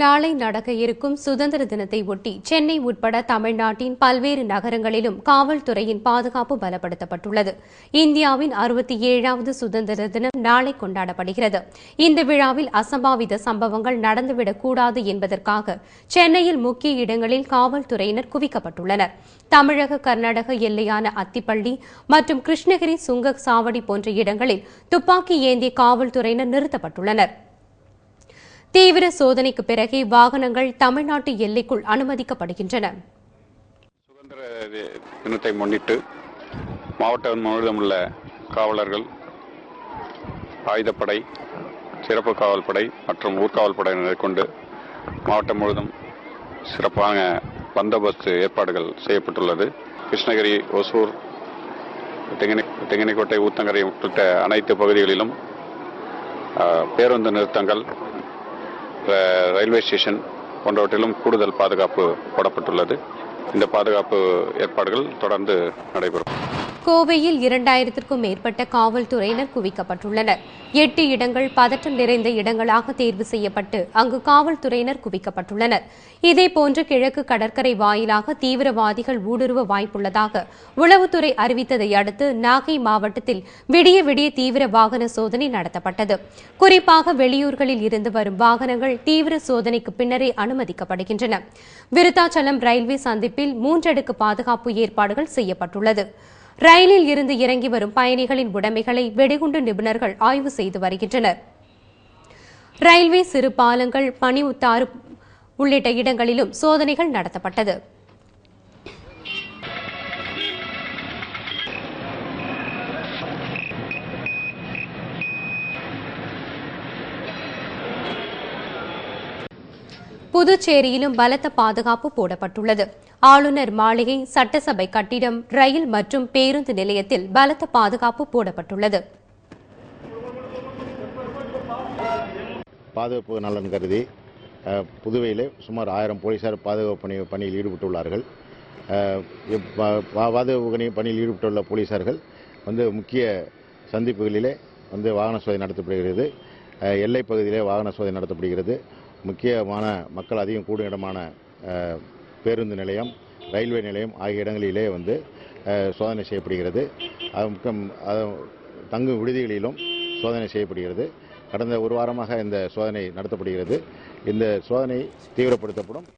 நாளை நடக்க இருக்கும் சுதந்திர தினத்தை ஒட்டி சென்னை உட்பட தமிழ்நாட்டின் பல்வேறு நகரங்களிலும் காவல்துறையின் பாதுகாப்பு பலப்படுத்தப்பட்டுள்ளது. இந்தியாவின் அறுபத்தி ஏழாவது சுதந்திர தினம் நாளை கொண்டாடப்படுகிறது. இந்த விழாவில் அசம்பாவித சம்பவங்கள் நடந்துவிடக்கூடாது என்பதற்காக சென்னையில் முக்கிய இடங்களில் காவல்துறையினர் குவிக்கப்பட்டுள்ளனர். தமிழக கர்நாடக எல்லையான அத்திப்பள்ளி மற்றும் கிருஷ்ணகிரி சுங்க சாவடி போன்ற இடங்களில் துப்பாக்கி ஏந்திய காவல்துறையினர் நிறுத்தப்பட்டுள்ளனர். தீவிர சோதனைக்கு பிறகே வாகனங்கள் தமிழ்நாட்டு எல்லைக்குள் அனுமதிக்கப்படுகின்றன. சுதந்திர தினத்தை முன்னிட்டு மாவட்டம் முழுவதும் உள்ள காவலர்கள் ஆயுதப்படை சிறப்பு காவல்படை மற்றும் ஊர்காவல் படையினரை கொண்டு மாவட்டம் முழுவதும் சிறப்பான பந்தோபஸ்து ஏற்பாடுகள் செய்யப்பட்டுள்ளது. கிருஷ்ணகிரி ஒசூர் தெங்கினி தெங்கினிக்கோட்டை ஊத்தங்கரை உள்ளிட்ட அனைத்து பகுதிகளிலும் பேருந்து நிறுத்தங்கள் ரயில்வே ஸ்டேஷன் போன்றவற்றிலும் கூடுதல் பாதுகாப்பு போடப்பட்டுள்ளது. இந்த பாதுகாப்பு ஏற்பாடுகள் தொடர்ந்து நடைபெறும். கோவையில் இரண்டாயிரத்திற்கும் மேற்பட்ட காவல்துறையினர் குவிக்கப்பட்டுள்ளனர். எட்டு இடங்கள் பதற்றம் நிறைந்த இடங்களாக தேர்வு செய்யப்பட்டு அங்கு காவல்துறையினர் குவிக்கப்பட்டுள்ளனர். இதேபோன்று கிழக்கு கடற்கரை வாயிலாக தீவிரவாதிகள் ஊடுருவ வாய்ப்புள்ளதாக உளவுத்துறை அறிவித்ததை அடுத்து நாகை மாவட்டத்தில் விடிய விடிய தீவிர வாகன சோதனை நடத்தப்பட்டது. குறிப்பாக வெளியூர்களில் இருந்து வரும் வாகனங்கள் தீவிர சோதனைக்கு பின்னரே அனுமதிக்கப்படுகின்றன. விருத்தாச்சலம் ரயில்வே சந்திப்பில் மூன்றடுக்கு பாதுகாப்பு ஏற்பாடுகள் செய்யப்பட்டுள்ளது. ரயிலில் இருந்து இறங்கி வரும் பயணிகளின் உடைமைகளை வெடிகுண்டு நிபுணர்கள் ஆய்வு செய்து வருகின்றனர். ரயில்வே சிறு பாலங்கள் பனி உத்தாறு உள்ளிட்ட இடங்களிலும் சோதனைகள் நடத்தப்பட்டது. புதுச்சேரியிலும் பலத்த பாதுகாப்பு போடப்பட்டுள்ளது. ஆளுநர் மாளிகை சட்டசபை கட்டிடம் ரயில் மற்றும் பேருந்து நிலையத்தில் பலத்த பாதுகாப்பு போடப்பட்டுள்ளது. பாதுகாப்பு நலன் கருதி புதுவையில் சுமார் ஆயிரம் போலீசார் பாதுகாப்பு பணி பணியில் ஈடுபட்டுள்ளார்கள். பாதுகாப்பு பணி பணியில் ஈடுபட்டுள்ள போலீசார்கள் வந்து முக்கிய சந்திப்புகளிலே வந்து வாகன சோதனை நடத்தப்படுகிறது. எல்லை எல்லைப் பகுதியிலே வாகன சோதனை நடத்தப்படுகிறது. முக்கியமான மக்கள் அதிகம் கூடும் இடமான பேருந்து நிலையம் ரயில்வே நிலையம் ஆகிய இடங்களிலே வந்து சோதனை செய்யப்படுகிறது. தங்கும் விடுதிகளிலும் சோதனை செய்யப்படுகிறது. கடந்த ஒரு வாரமாக இந்த சோதனை நடத்தப்படுகிறது. இந்த சோதனை தீவிரப்படுத்தப்படும்.